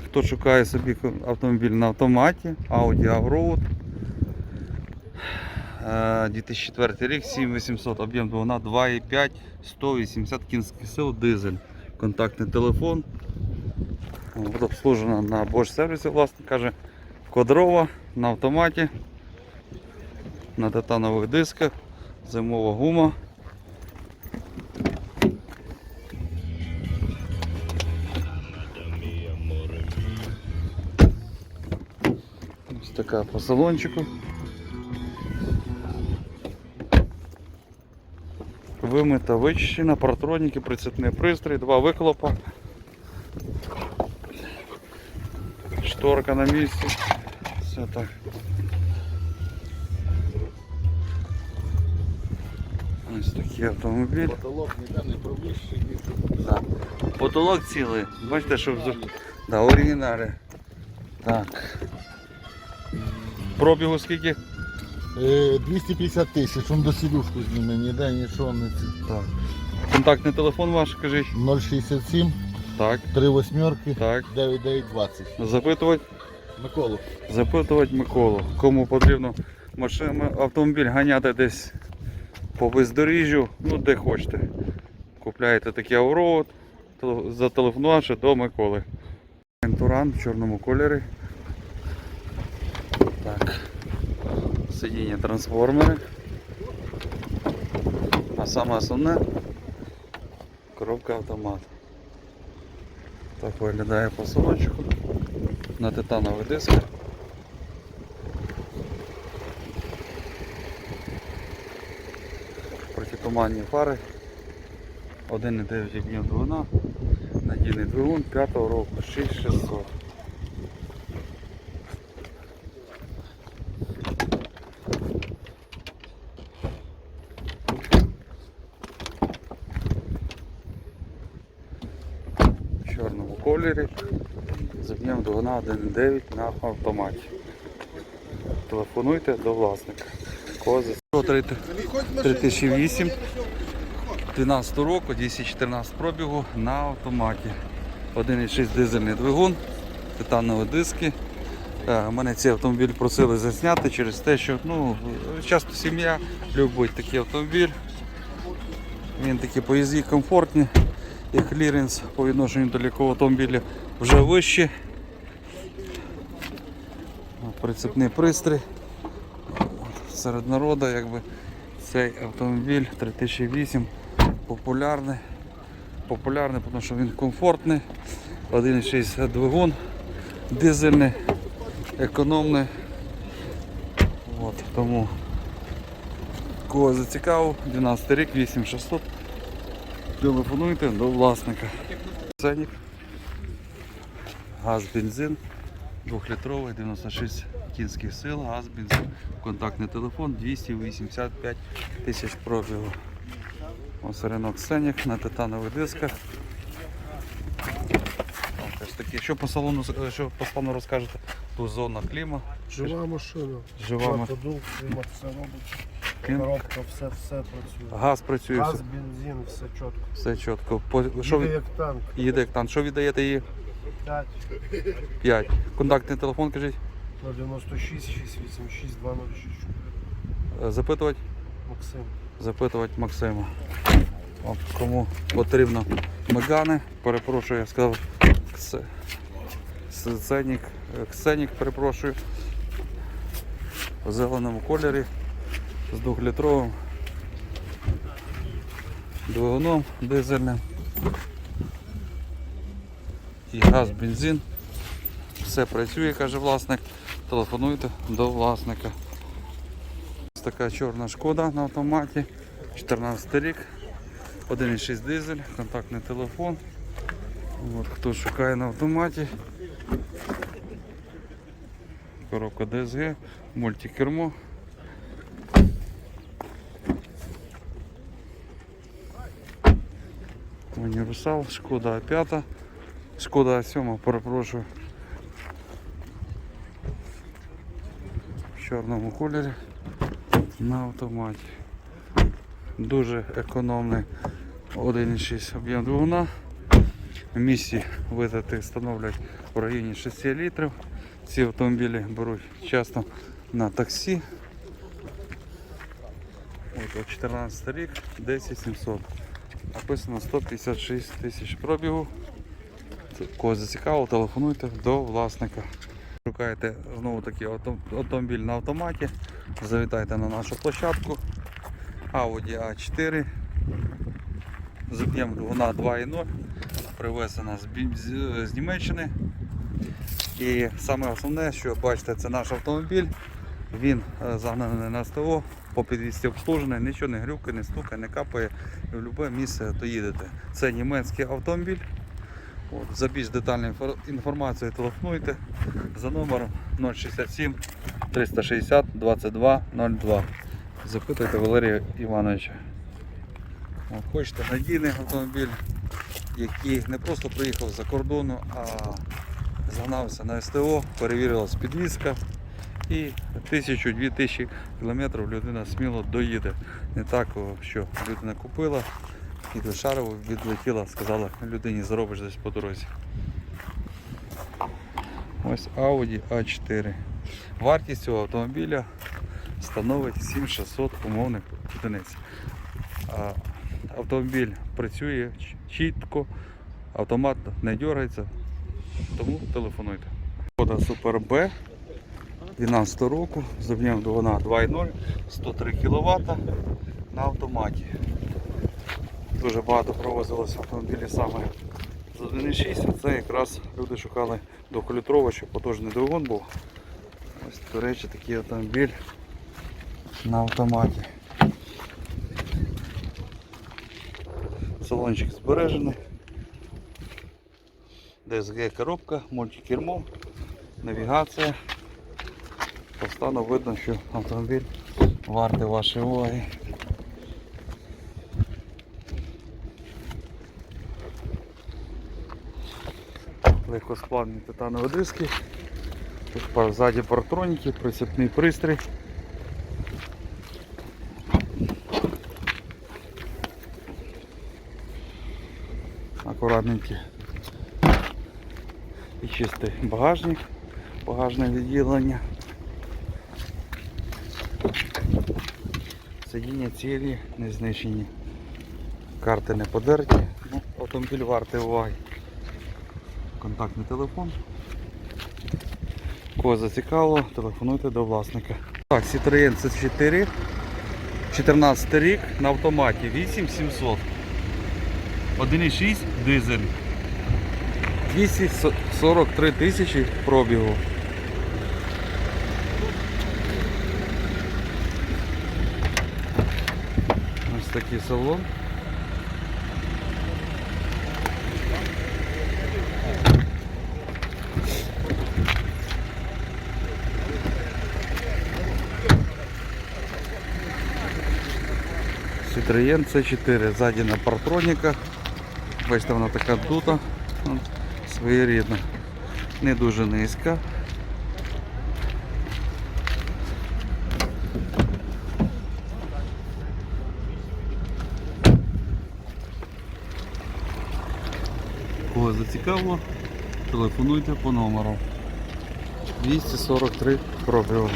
Хто шукає собі автомобіль на автоматі, Audi Allroad. Е, 2004 рік, 7800, об'єм двигуна 2,5, 180 кінських сил, дизель. Контактний телефон. Буде обслужена на Bosch сервісі, власне каже. Квадрова на автоматі, на титанових дисках, зимова гума. Така по салончику. Вимита, вичищена, протроніки, прицепний пристрій, два вихлопа. Шторка на місці. Все так. Ось такий автомобіль. Потолок ніде не провищений. Да. Потолок цілий. Бачите, що взор... да, оригіналі. Так. Пробігу скільки? Е, 250 тисяч, он до сідушку зніме, ніде нічого не. Так. Контактний телефон ваш, кажіть. 067, Так, 3 восьмерки, так. 9920. Запитувати, Миколу. запитувати Миколу. Кому потрібно машина, автомобіль ганяти десь по бездоріжжю, ну де хочете. Купляєте такий Авроуд, теле- зателефонувавши до Миколи. Туран в чорному кольорі. Сидіння трансформери. А саме основне коробка автомат. Так виглядає по салончику. На титанових дисках. Протитуманні фари. 1,9 об'єм двигуна. Надійний двигун 5 року 6600. Чорному кольорі. З двигуна 1,9 на автоматі. Телефонуйте до власника. Кози 3008 12 року, 214 пробігу на автоматі. 1,6 дизельний двигун, титанові диски. Е, Мене цей автомобіль просили засняти через те, що ну, часто сім'я любить такий автомобіль. Він такі поїзді комфортні і кліренс по відношенню до лікового автомобіля вже вищий. Прицепний пристрій. Серед народу якби цей автомобіль 3008 популярний. Популярний, тому що він комфортний. 1,6 двигун, дизельний, економний. От, тому кого зацікавив, 12 рік, 8600. Телефонуйте до власника. Ценник. Газ, бензин. 2-літровий, 96 кінських сил, газ, бензин, контактний телефон 285 тисяч пробігу. Ось ринок Сенік на титанових дисках. Такі. Що по салону, що по салону розкажете? Тут зона кліма. Жива машина. Жива Жива Клім- Коробка, все, все працює. Газ працює, Газ, все, бензин, все чітко. все чітко. По, що Їде як танк. їде як танк. Що віддаєте її? 5, 5. Контактний телефон, кажіть. 096, 686, 206. Е, Запитувати? Максим. запитувати Максима. От, кому потрібно мегани, перепрошую, я сказав ксе- Сценік, е, Ксенік, перепрошую. В зеленому кольорі з 2-літровим двигуном дизельним. І газ, бензин. Все працює, каже власник. Телефонуйте до власника. Ось така чорна шкода на автоматі. 14 рік. 1,6 дизель, контактний телефон. От, хто шукає на автоматі. Коробка DSG, мультикермо. Універсал, шкода А5, шкода А7, перепрошую. В чорному кольорі на автоматі. Дуже економний 1,6 об'єм двигуна. В місті витрати в районі 6 літрів. Ці автомобілі беруть часто на таксі. От 14 рік, 10700. Написано 156 тисяч пробігу. Кого зацікавило, телефонуйте до власника. Шукаєте знову таки автомобіль на автоматі. Завітайте на нашу площадку. Audi A4 з двигуна 2.0. Привезена з Німеччини. І саме основне, що бачите, це наш автомобіль. Він е, загнаний на СТО, по підвісті обслужений, нічого не грюкає, не стукає, не капає. І в будь-яке місце доїдете. Це німецький автомобіль. От, за більш детальною інфор- інформацією телефонуйте за номером 067 360 22 02. Запитуйте Валерія Івановича. От, хочете надійний автомобіль, який не просто приїхав за кордону, а загнався на СТО, перевірилась підвізка і тисячу-дві тисячі кілометрів людина сміло доїде. Не так, що людина купила, і Шарову відлетіла, сказала людині заробиш десь по дорозі. Ось Audi A4. Вартість цього автомобіля становить 7600 умовних одиниць. Автомобіль працює чітко, автомат не дергається, тому телефонуйте. Шкода Super B 12 року, з об'ємом двигуна 2.0, 103 кВт на автоматі. Дуже багато провозилося автомобілі саме з 1.6, це якраз люди шукали двохлітровий, щоб потужний двигун був. Ось, до речі, такий автомобіль на автоматі. Салончик збережений. DSG коробка, мультикермо, навігація. По стану видно, що автомобіль вартий вашої уваги. Легкосплавні титанові диски. Тут ззаді партроніки, прицепний пристрій. Акуратненький і чистий багажник, багажне відділення. Сидіння цілі, не знищені. Карти не подерті. Ну, автомобіль вартий уваги. Контактний телефон. Кого зацікавило, телефонуйте до власника. Так, Citroen C4, 14 рік на автоматі 8700. 1,6 дизель. 243 тисячі пробігу. Такий салон. Citroen C4 ззаді на партроніках. Бачите, вона така дута, своєрідна, не дуже низька. Кого зацікавило, телефонуйте по номеру 243 пробігу.